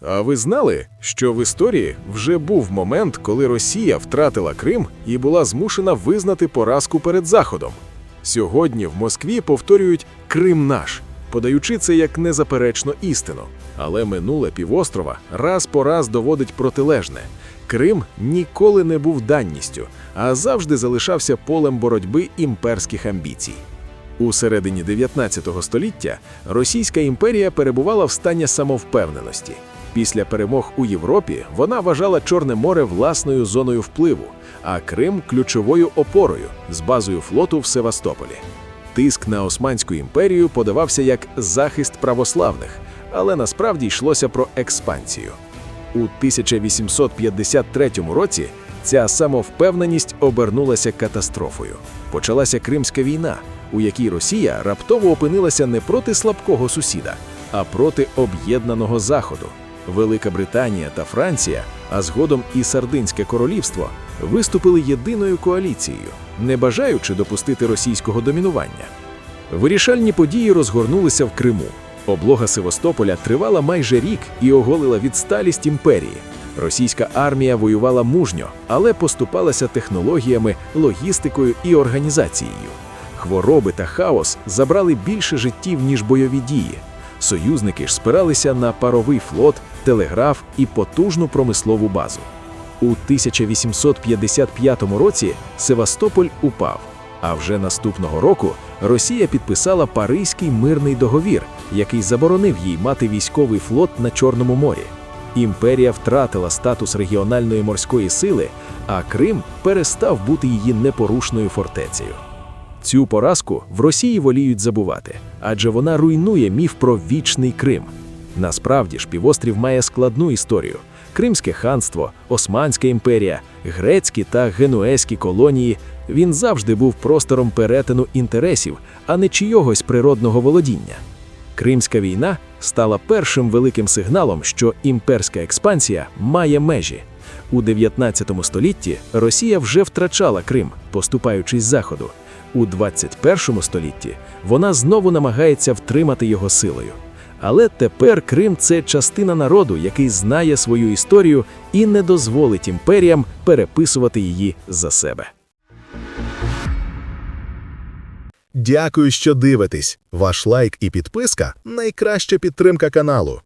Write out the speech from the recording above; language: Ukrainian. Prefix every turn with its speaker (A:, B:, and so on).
A: А ви знали, що в історії вже був момент, коли Росія втратила Крим і була змушена визнати поразку перед Заходом? Сьогодні в Москві повторюють Крим наш, подаючи це як незаперечну істину. Але минуле півострова раз по раз доводить протилежне. Крим ніколи не був данністю, а завжди залишався полем боротьби імперських амбіцій. У середині 19 століття Російська імперія перебувала в стані самовпевненості. Після перемог у Європі вона вважала Чорне море власною зоною впливу, а Крим ключовою опорою з базою флоту в Севастополі. Тиск на Османську імперію подавався як захист православних, але насправді йшлося про експансію. У 1853 році ця самовпевненість обернулася катастрофою. Почалася Кримська війна, у якій Росія раптово опинилася не проти слабкого сусіда, а проти об'єднаного Заходу. Велика Британія та Франція, а згодом і Сардинське королівство, виступили єдиною коаліцією, не бажаючи допустити російського домінування. Вирішальні події розгорнулися в Криму. Облога Севастополя тривала майже рік і оголила відсталість імперії. Російська армія воювала мужньо, але поступалася технологіями, логістикою і організацією. Хвороби та хаос забрали більше життів, ніж бойові дії. Союзники ж спиралися на паровий флот, телеграф і потужну промислову базу. У 1855 році Севастополь упав. А вже наступного року Росія підписала Паризький мирний договір, який заборонив їй мати військовий флот на Чорному морі. Імперія втратила статус регіональної морської сили, а Крим перестав бути її непорушною фортецею. Цю поразку в Росії воліють забувати, адже вона руйнує міф про вічний Крим. Насправді ж півострів має складну історію. Кримське ханство, Османська імперія, грецькі та генуезькі колонії. Він завжди був простором перетину інтересів, а не чийогось природного володіння. Кримська війна стала першим великим сигналом, що імперська експансія має межі. У 19 столітті Росія вже втрачала Крим, поступаючись з заходу. У 21 столітті вона знову намагається втримати його силою. Але тепер Крим це частина народу, який знає свою історію і не дозволить імперіям переписувати її за себе.
B: Дякую, що дивитесь. Ваш лайк і підписка найкраща підтримка каналу.